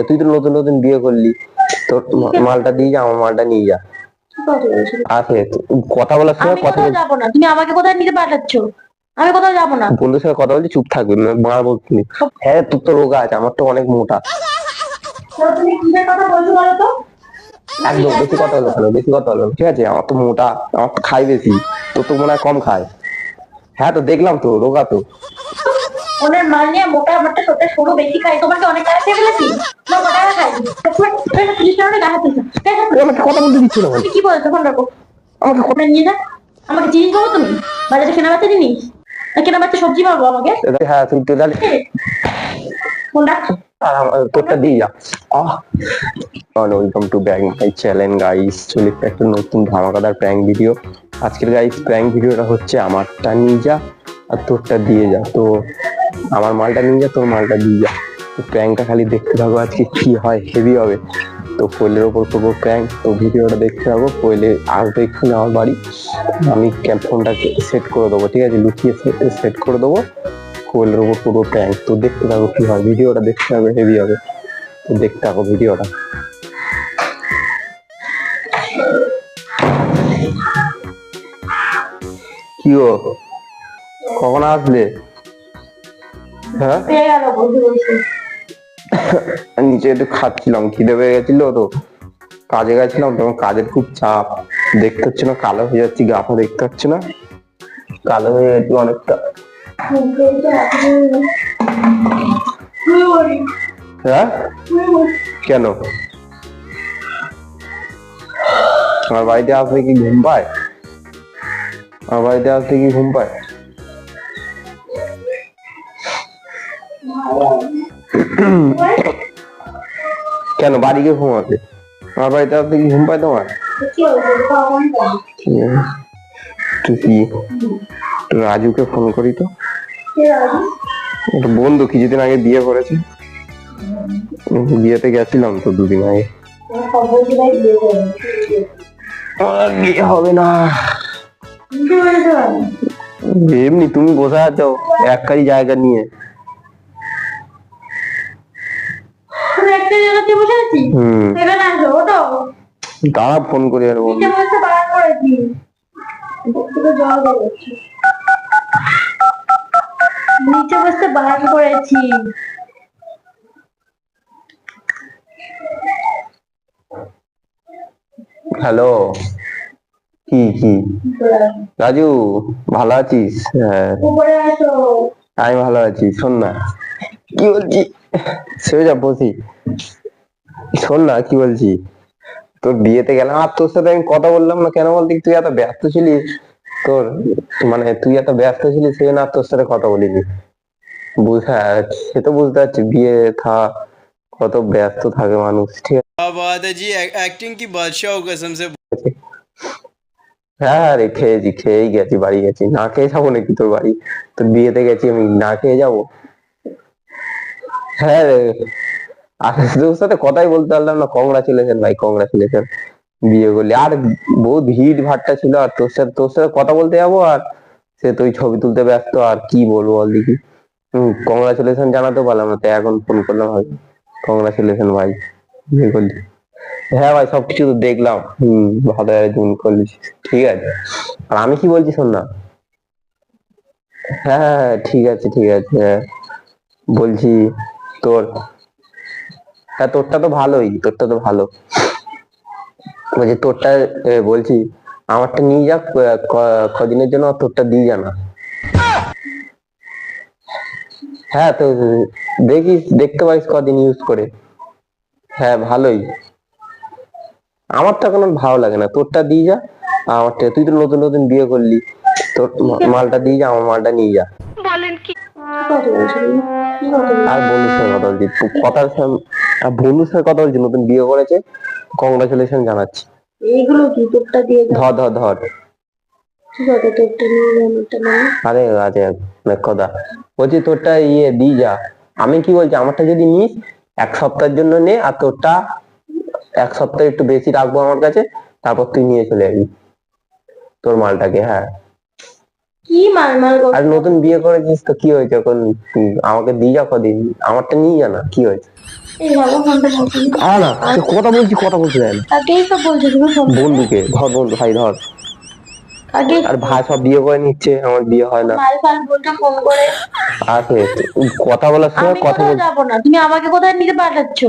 তুই তো নতুন নতুন বিয়ে করলি তোর মালটা দিয়ে যা আমার মালটা নিয়ে যা। আছে কথা বলার সময় কথা যাব না তুমি আমাকে কোথায় নিতে পাঠাচ্ছ? আমি কোথাও যাব না। বন্ধুর সাথে কথা বলছি চুপ থাকবে মারবো তুমি। হ্যাঁ তোর তো রোগা আছে আমার তো অনেক মোটা। তুমি কিসের কথা বলছো বলো তো? একদম বেশি কথা হলো কেন বেশি কথা হলো ঠিক আছে? আমার তো মোটা আমার তো খাই বেশি তোর তো মনে হয় কম খায়। হ্যাঁ তো দেখলাম তো রোগা তো। ওনের মাল নিয়ে মোটা মোটা ছোট সরু বেশি খাই তোমাকে অনেক টাকা খেয়ে। ফেলেছি কত টাকা খাই পুলিশ হাত আমাকে কথা বলতে দিচ্ছিল কি বলছো ফোন রাখো। আমাকে ফোনটা নিয়ে যা আমাকে জিনিস তুমি? বাজারে কেনা বাচ্চা জিনিস না কেনা বাচ্চা সবজি পাবো আমাকে? হ্যাঁ তুই তুই তাহলে ফোন রাখছো? আর তোরটা দিয়ে যা। আহ। Welcome to bang my channel guys চলে এসেছে একটা নতুন ধামাকাদার প্র্যাঙ্ক ভিডিও আজকের গাইস প্র্যাঙ্ক ভিডিওটা হচ্ছে আমারটা নিয়ে যা আর তোরটা দিয়ে যা। তো আমার মালটা নিয়ে যা, তোর মালটা দিয়ে যা। তো প্র্যাঙ্কটা খালি দেখতে থাকো আজকে কি হয় হেভি হবে। তো কোয়েলের ওপর করব প্র্যাঙ্ক তো ভিডিওটা দেখতে থাকো কোয়েলে আসবে এক্ষুনি আমার বাড়ি। আমি ফোনটাকে সেট করে দেবো, ঠিক আছে? লুকিয়ে সেট করে দেবো। কোয়েলের ওপর পুরো প্র্যাঙ্ক তো দেখতে থাকো কি হয় ভিডিওটা দেখতে হবে হেভি হবে। তো দেখতে থাকো ভিডিওটা কি গো? কখন আসলে? হ্যাঁ? নিচে একটু খাচ্ছিলাম, খিদে পেয়ে গেছিল তো। কাজে গেছিলাম, তখন কাজের খুব চাপ। দেখতে হচ্ছে না, কালো হয়ে যাচ্ছি গাফা দেখতে হচ্ছে না। কালো হয়ে যাচ্ছি অনেকটা। হ্যাঁ? কেন? আমার বাড়িতে আসলে কি ঘুম পায়? আমার বাড়িতে আসলে কি ঘুম পায়? কেন, বাড়ি গিয়ে ঘুমাতে আমার বাড়িতে আসলে কি ঘুম পায় তোমার? কি? রাজুকে ফোন করি তো। একটা বন্ধু কিছুদিন আগে বিয়ে করেছে। বিয়েতে গেছিলাম তো দুদিন আগে। হবে না? এমনি তুমি বসে আছো একটাই জায়গা নিয়ে তুমি জায়গাতে বসে আছি। এখানে আসো ওটো দাঁড়া ফোন করি আর নিচে বসে করেছি। জল বেরোচ্ছে নিচে করেছি। হ্যালো কি কি? রাজু ভালো আছিস? হ্যাঁ। আমি ভালো আছি শোন না। কি বলছি? সে যা বসি। শোন না কি বলছি? তোর বিয়েতে গেলাম আর তোর সাথে আমি কথা বললাম না কেন বলতে তুই এত ব্যস্ত ছিলিস। তোর মানে তুই এত ব্যস্ত ছিলিস সেই জন্য তোর সাথে কথা বলিনি। বুঝা হ্যাঁ, সে তো বুঝতে পারছি বিয়ে থা কত ব্যস্ত থাকে মানুষ ঠিক আছে? জি অ্যাক্টিং কি বাদশাহ কসম সে হ্যাঁ রে খেয়েছি খেয়েই গেছি বাড়ি গেছি। না খেয়ে যাব নাকি তোর বাড়ি? তোর বিয়েতে গেছি আমি না খেয়ে যাব? হ্যাঁ রে। তোর সাথে কথাই বলতে পারলাম না। কংগ্রাচুলেশন ভাই কংগ্রাচুলেশন বিয়ে করলি। আর বহুত ভিড় ভাট্টা ছিল আর তোর সাথে তোর সাথে কথা বলতে যাব আর সে তুই ছবি তুলতে ব্যস্ত আর কি বলব বল দেখি। কংগ্রাচুলেশন জানাতে পারলাম না তাই এখন ফোন করলাম ভাই। কংগ্রাচুলেশন ভাই বিয়ে করলি। হ্যাঁ ভাই সবকিছু তো দেখলাম। হম ভালো আয়োজন করলি। ঠিক আছে। আর আমি কি বলছি শোন না? হ্যাঁ হ্যাঁ, হ্যাঁ, ঠিক আছে ঠিক আছে। বলছি তোর হ্যাঁ তোরটা তো ভালোই তোরটা তো ভালো। বলছি তোরটা বলছি আমারটা নিয়ে ক- কদিনের জন্য আর তোরটা দিয়ে জানা হ্যাঁ তো দেখিস দেখতে পারিস কদিন ইউজ করে। হ্যাঁ ভালোই। আমারটা কোনো ভালো লাগে না। তোরটা দিয়ে যা আমারটা তুই তো নতুন নতুন বিয়ে করলি। তোর মালটা দিয়ে যা আমার মালটা নিয়ে যা? কি? আর বন্ধুর সাথে কথা বলছি কথার আর বন্ধুর সাথে কথা বলছি নতুন বিয়ে করেছে। কংগ্রাচুলেশন জানাচ্ছি। এইগুলো কি তোরটা দিয়ে ধর ধর ধর। ঠিক আছে তোরটা নিয়ে যাও মানে আরে অনেক কথা। বলছি তোরটা ইয়ে দিয়ে যা। আমি কি বলছি আমারটা যদি নিস এক সপ্তাহের জন্য নে আর তোরটা এক সপ্তাহ একটু বেশি রাখব আমার কাছে তারপর তুই নিয়ে চলে যাবি তোর মালটাকে হ্যাঁ। কি মাল মাল করছ? আর নতুন বিয়ে করেছিস তো কি হয়েছে এখন? আমাকে দিয়ে যা কদিন আমারটা নিয়ে যা না কি হয়েছে? বলছি কথা বলছি কথা বলছো বন্ধুকে ধর বন্ধু ভাই ধর। আর ভাই সব বিয়ে করে নিচ্ছে আমার বিয়ে হয় না। বলছো ফোন করে। কথা বলার সময় কথা কোথাও বল যাব না তুমি আমাকে কোথায় নিতে পাঠাচ্ছ?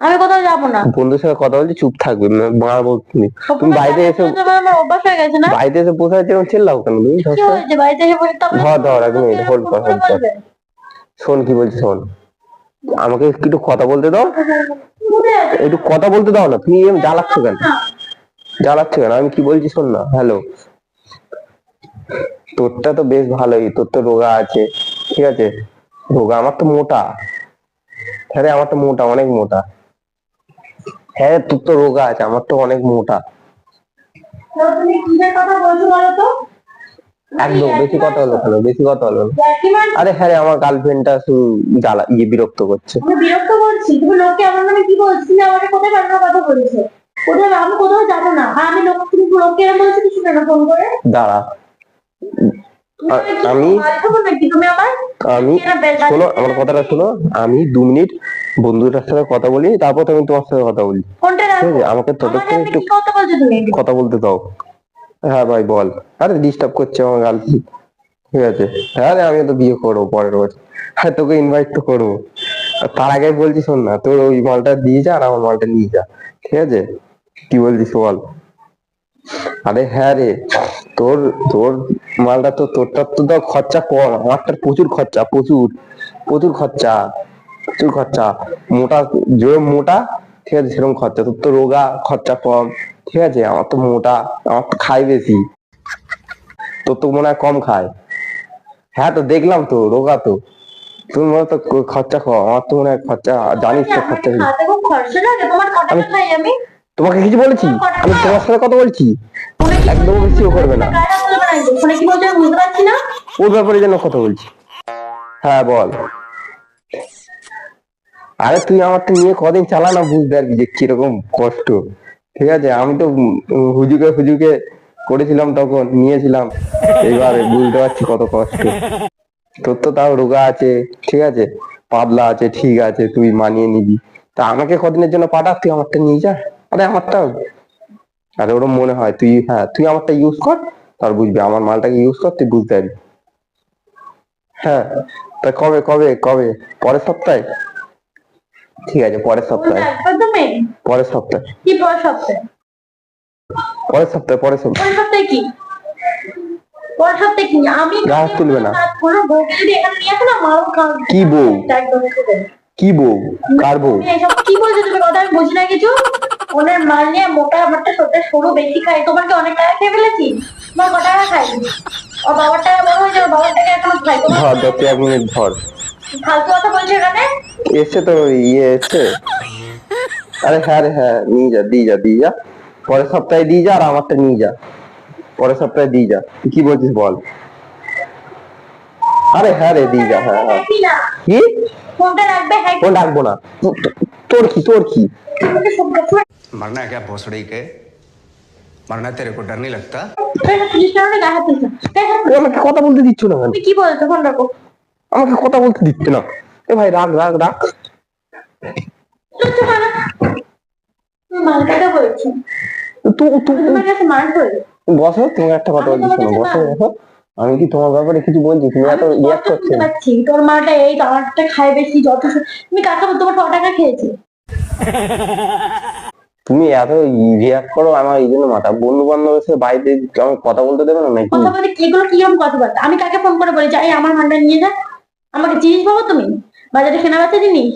আমি কোথাও যাব না। বন্ধুর সাথে কথা বলছি চুপ থাকবে মারবো তুমি। তুমি বাড়িতে এসে। আমার অভ্যাস হয়ে গেছে না? বাড়িতে এসে বসে আছে চিল্লাও কেন তুমি? ধর কি হয়েছে? বাড়িতে এসে বসে ধর, ধর, এক মিনিট, কর, কর। শোন কি বলছি শোন। আমাকে একটু কথা বলতে দাও। একটু কথা বলতে দাও না তুমি এম জ্বালাচ্ছ কেন? জ্বালাচ্ছ কেন? আমি কি বলছি শোন না হ্যালো। তোরটা তো বেশ ভালোই তোর তো রোগা আছে ঠিক আছে? রোগা আমার তো মোটা। হ্যাঁ রে, আমার তো মোটা অনেক মোটা। হ্যাঁ তোর তো রোগা আছে আমার তো অনেক মোটা। একদম বেশি কথা হলো কেন বেশি কথা হলো না। আরে হ্যাঁ রে, আমার গার্লফ্রেন্ডটা শুধু জ্বালা ইয়ে বিরক্ত করছে। বিরক্ত করছি? তুমি লোককে আমার নামে কি বলছো? তুমি আমাকে কোথায় পাঠানোর কথা বলেছ? কোথায় আমি কোথাও যাব না। আর আমি লোক তুমি লোককে বলছো কিছু কেন? ফোন করে? দাঁড়া। আমি- আমি শোনো আমার কথাটা শোনো। আমি দু মিনিট বন্ধুটার সাথে কথা বলি তারপর আমি তোমার সাথে কথা বলি। আমাকে ততক্ষণ একটু কথা বলতে দাও। হ্যাঁ ভাই বল। আরে ডিস্টার্ব করছে আমার গার্লফ্রেন্ড ঠিক আছে? হ্যাঁ আমি তো বিয়ে করব পরের বছর। হ্যাঁ তোকে ইনভাইট তো করব। তার আগে বলছি শোন না তোর ওই মালটা দিয়ে যা আর আমার মালটা নিয়ে যা। ঠিক আছে? কি বলছিস বল? আরে হ্যাঁ রে। তোর তোর মালটা তো তোরটার তো ধর খরচা কম আমারটার প্রচুর খরচা প্রচুর প্রচুর খরচা প্রচুর খরচা। মোটা যেরকম মোটা ঠিক আছে সেরকম খরচা। তোর তো রোগা খরচা কম ঠিক আছে আমার তো মোটা আমার তো খাই বেশি। তোর তো মনে হয় কম খায়। হ্যাঁ তো দেখলাম তো রোগা তো। তুমি মনে তো খরচা কম আমার তো মনে হয় খরচা জানিস তো খরচা আমি তোমাকে কিছু বলেছি? আমি তোমার সাথে কথা বলছি? একদম বেশিও করবে না। গায়ে হাত তুলবে না একদম। ফোনে কি বলছো বুঝতে পারছি না? ওর ব্যাপারে যেন কথা বলছি। হ্যাঁ বল। আরে তুই আমারটা নিয়ে কদিন চালা না বুঝতে পারবি যে কীরকম কষ্ট। ঠিক আছে? আমি তো হুজুকে হুজুকে করেছিলাম তখন নিয়েছিলাম। এবারে বুঝতে পারছি কত কষ্ট। তোর তো তাও রোগা আছে ঠিক আছে? পাতলা আছে ঠিক আছে তুই মানিয়ে নিবি। তা আমাকে কদিনের জন্য পাঠা তুই আমারটা নিয়ে যা। আরে আমারটা আরে ওরম মনে হয় তুই হ্যাঁ তুই আমারটা ইউজ কর তার বুঝবি আমার মালটাকে ইউজ কর তুই বুঝতে পারবি। হ্যাঁ তা কবে কবে কবে? পরের সপ্তাহে? ঠিক আছে পরের সপ্তাহে। পরের সপ্তাহে। কি পরের সপ্তাহে? পরের সপ্তাহে পরের সপ্তাহে। পরের সপ্তাহে কি? পরের সপ্তাহে কি? আমি গায়ে তুলবে না। কোনো বউকে যদি এখানে নিয়ে আসো না মারো খাও। কি বউ? কি বউ? কার বউ? কি বলছো? তুমি কথা আমি বুঝি না কিছু? ওনের মাল নিয়ে মোটা আমারটা সত্যি সরু বেশি খাই তোমার কি অনেক টাকা খেয়ে ফেলেছি? তোমার কত টাকা খাই ও বাবার টাকা বড় হয়ে যাবে বাবার টাকা এখনও খাই ধর ধর এক মিনিট ধর। ফালতু কথা বলছো এখানে? এসছে তো ইয়ে এসছে। আরে হ্যাঁ রে হ্যাঁ নিয়ে যা দিয়ে যা দিয়ে যা। পরের সপ্তাহে দিয়ে যা আর আমারটা নিয়ে যা। পরের সপ্তাহে দিয়ে যা। তুই কি বলছিস বল? আরে হ্যাঁ রে দিয়ে যা হ্যাঁ হ্যাঁ। কি? ফোনটা রাখবে হ্যাঁ। ফোন ডাকবো না। তোর কি তোর কি? मरना है क्या भोसड़ी के मरना तेरे को डर नहीं लगता পুলিশ কারণে গায়ে হাত তুলছো গায়ে হাত ও আমাকে কথা বলতে দিচ্ছ না কেন তুমি কি বলছো ফোন রাখো আমাকে কথা বলতে দিচ্ছে না এ ভাই রাগ রাগ রাগ তুলছো কেন তুমি মাল কাটা বলছো তো তো তোমার কাছে মার হয়ে বসো তোমাকে একটা কথা আমি বলছি তোমার শোনো কাছে বসো বসো আমি কি তোমার ব্যাপারে কিছু বলছি তুমি এত আমি রিয়াক্ট কষ্ট করছো বুঝতে পারছি তোর মাটা এই তো আমারটা খায় বেশি যত তুমি কাকে বল তোমার ছ টাকা খেয়েছে তুমি এত রিয়াক্ট করো আমার এই জন্য মাথা বন্ধু বান্ধবের সাথে বাড়িতে আমি কথা বলতে দেবে না নাকি? কথা বলতে এগুলো কীরকম কথাবার্তা? আমি কাকে ফোন করে বলি? যাই আমার মালটা নিয়ে যা। আমাকে জিনিস পাবো তুমি? বাজারে কেনা বাচ্চা জিনিস?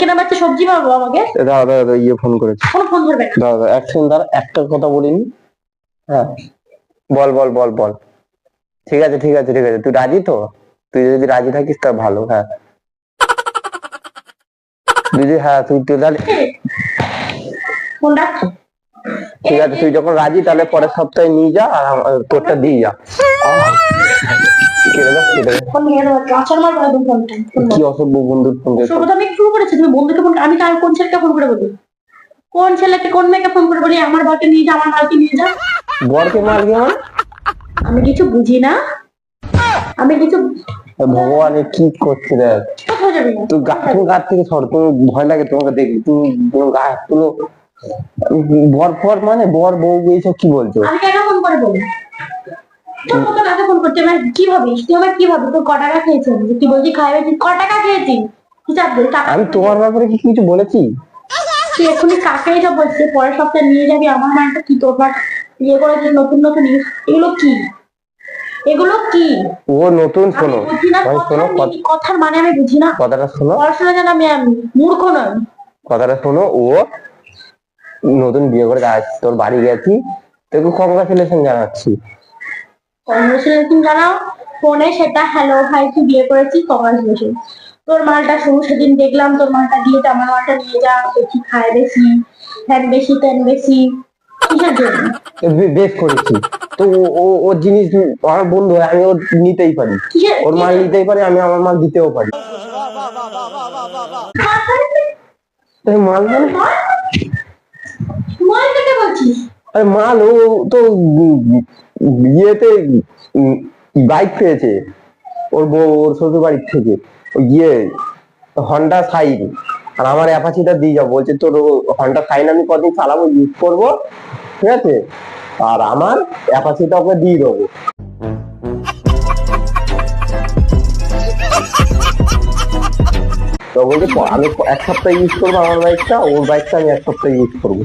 কেনা বাচ্চা সবজি পাবো আমাকে? দাঁড়া দাঁড়া, ইয়ে ফোন করেছে। কোনো ফোন করবে না। দাঁড়া এক সেকেন্ড দাঁড়া একটা কথা বলিনি। হ্যাঁ। বল বল বল বল। ঠিক আছে ঠিক আছে ঠিক আছে। তুই রাজি তো? তুই যদি রাজি থাকিস তা ভালো হ্যাঁ। যদি হ্যাঁ তুই তুই তাহলে ফোন রাখ। ঠিক আছে তুই যখন রাজি তাহলে পরের সপ্তাহে নিয়ে যা আর তোরটা দিয়ে যা। কি অসভ্য বন্ধুর ফোন আমি শুরু করেছি তুমি বন্ধুকে ফোন আমি কার কোন ছেলেকে ফোন করে বলি? কোন ছেলেকে কোন মেয়েকে ফোন করে বলি? আমার বাকে নিয়ে যা আমার মাকে নিয়ে যা। বরকে মারকে মানে? আমি কিছু বুঝি না। আমি কিছু ভগবান কি করছে দেখ? তুই গা তুমি গাছ থেকে সর তুমি ভয় লাগে তোমাকে দেখি তুমি তুমি গা তুলো বর ফর মানে বর বউ এইসব কি বলছো? আমি কেন ফোন করে বলি তোর ফোন আমার কি ভাবিস? তুই আমার কি ভাবি তোর ক টাকা খেয়েছিস তুই বলছি খাইবে তুই ক টাকা খেয়েছিস হিসাব দে টাকা আমি তোমার ব্যাপারে কি কিছু বলেছি? তুই কাকে এটা বলছে পরের সপ্তাহে নিয়ে যাবি আমার মানটা কি তোর ইয়ে নতুন নতুন এগুলো কি? এগুলো কি? ও নতুন শোনো। ভাই শোনো কথার মানে আমি বুঝি না। কথাটা শোনো। পড়াশোনা জানা আমি মূর্খ নয় কথাটা শোনো ও নতুন বিয়ে করে আজ তোর বাড়ি গেছি তোকে কংগ্রাচুলেশন জানাচ্ছি। কংগ্রেচুলেশন জানাও ফোনে সেটা হ্যালো ভাই তুই বিয়ে করেছিস কংগ্রেচুলেশন তোর মালটা শুরু সেদিন দেখলাম তোর মালটা দিয়ে তো আমার মালটা নিয়ে যা বেশি খায় বেশি ফ্যান বেশি ট্যান বেশি বেশ করেছি। তো ও- ওর জিনিস আমার বন্ধু হয়, আমি ওর নিতেই পারি। ওর মাল নিতেই পারি আমি আমার মাল দিতেও পারি। মাল মানে আরে মাল ও তো বিয়েতে বাইক পেয়েছে। ওর বউ, ওর শ্বশুর বাড়ির থেকে। ওই ইয়ে হন্ডা সাইন আর আমার অ্যাপাচিটা দিয়ে যাব বলছে, তোর হন্ডা সাইন আমি কদিন চালাবো ইউজ করব? ঠিক আছে? আর আমার অ্যাপাচিটা ওকে দিয়ে দেবো। তো বলছে, আমি এক সপ্তাহ ইউজ করব আমার বাইকটা ওর বাইকটা আমি এক সপ্তাহ ইউজ করব।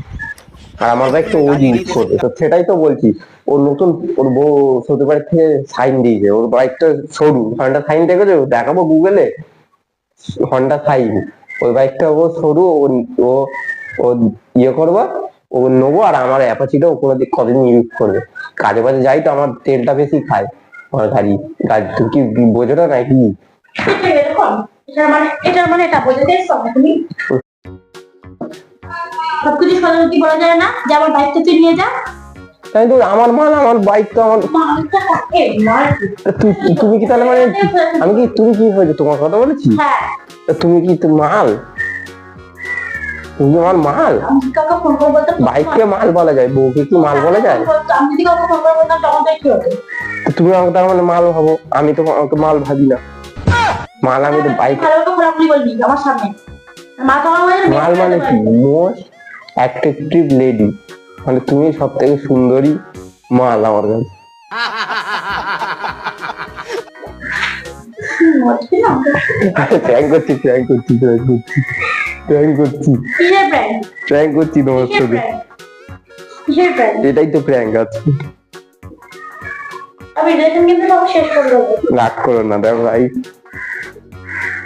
আর আমার ভাই বাইকটা ও ইউজ করবে তো সেটাই তো বলছি। ওর নতুন ওর বউ শ্বশুর বাড়ি থেকে সাইন দিয়েছে। ওর বাইকটা সরু হন্ডা সাইন দেখেছ? দেখাবো গুগলে হন্ডা সাইন ওই বাইকটা ও সরু ও ও ও ইয়ে করব ও নেব আর আমার অ্যাপাচিটা ও কোনো দিক কদিন ইউজ করবে। কাজে বাজে যাই তো আমার তেলটা বেশি খায়। আমার গাড়ি গাড়ি তুমি কি বোঝো না নাকি? এরকম এটার মানে মানে এটা বোঝাতে তুমি? সবকিছু বলা যায় না যে আমার বাইকটা তুই নিয়ে যা। আমার মাল আমার বাইক তো আমার তুমি কি তাহলে মানে আমি কি তুমি কি হয়েছে? তোমার কথা বলেছি? হ্যাঁ। তুমি কি তো মাল? তুমি আমার মাল? বাইককে মাল বলা যায়? বউকে কি মাল বলা যায়? তুমি আমাকে তার মানে মাল ভাবো। আমি তো আমাকে মাল ভাবি না। মাল আমি তো বাইক আমার মানে মাল মানে কি? মোস্ট অ্যাট্রাকটিভ লেডি মানে তুমি সব থেকে সুন্দরী মাল আমার কাছে। করছি করছি করছি করছি। তোমার সাথে এটাই তো প্র্যাঙ্ক আছে। আমি রিলেশন কিন্তু সব শেষ করে দেবো। রাগ করো না দেখো ভাই।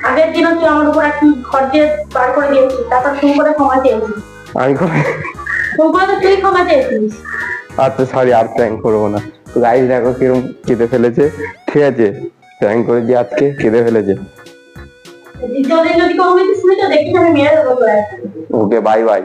আগের দিনও তুই আমার উপর একটি ঘর দিয়ে বার করে দিয়েছিস তারপর ফোন করে ক্ষমা চেয়েছিস। আমি আচ্ছা সরি আর প্র্যাঙ্ক করব না। গাইজ দেখো কিরম কেঁদে ফেলেছে। ঠিক আছে প্র্যাঙ্ক করে দিয়ে আজকে কেঁদে ফেলেছে। Okay bye bye